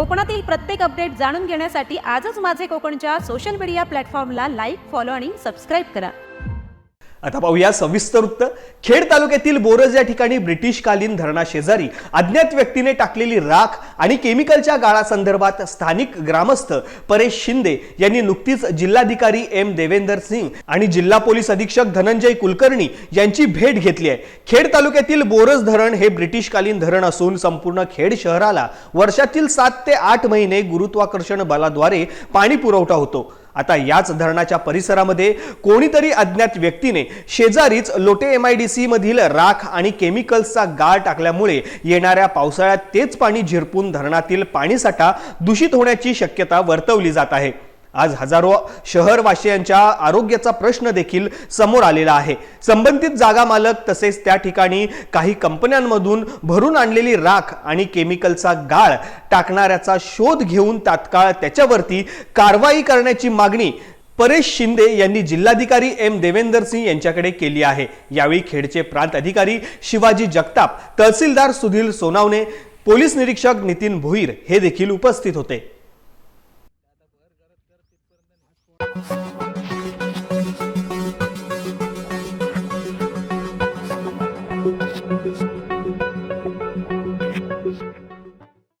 कोकणातील प्रत्येक अपडेट जाणून घेण्यासाठी आजच माझे कोकणच्या सोशल मीडिया प्लॅटफॉर्मला लाईक फॉलो आणि सबस्क्राईब करा. आता पाहूया सविस्तर वृत्त. खेड तालुक्यातील बोरज या ठिकाणी ब्रिटिशकालीन धरणाशेजारी अज्ञात व्यक्तीने टाकलेली राख आणि केमिकलच्या गाळासंदर्भात स्थानिक ग्रामस्थ परेश शिंदे यांनी नुकतीच जिल्हाधिकारी एम देवेंदर सिंग आणि जिल्हा पोलीस अधीक्षक धनंजय कुलकर्णी यांची भेट घेतली आहे. खेड तालुक्यातील बोरस धरण हे ब्रिटिशकालीन धरण असून संपूर्ण खेड शहराला वर्षातील सात ते आठ महिने गुरुत्वाकर्षण बलाद्वारे पाणी पुरवठा होतो. आता याच धरणाच्या परिसरामध्ये कोणीतरी अज्ञात व्यक्तीने शेजारीच Lote M I D C मधील राख आणि केमिकल्सचा गाळ टाकल्यामुळे येणाऱ्या पावसाळ्यात तेच पाणी झिरपून धरणातील पाणीसाठा दूषित होण्याची शक्यता वर्तवली जात आहे. आज हजारो शहरवासियांच्या आरोग्याचा प्रश्न देखील समोर आलेला आहे. संबंधित जागा मालक तसेच त्या ठिकाणी काही कंपन्यांमधून भरून आणलेली राख आणि केमिकलचा गाळ टाकणाऱ्याचा शोध घेऊन तात्काळ त्याच्यावरती कारवाई करण्याची मागणी परेश शिंदे यांनी जिल्हाधिकारी एम देवेंदर सिंह यांच्याकडे केली आहे. यावेळी खेडचे प्रांत अधिकारी शिवाजी जगताप तहसीलदार सुधीर सोनावणे पोलीस निरीक्षक नितीन भोईर हे देखील उपस्थित होते. Thank you.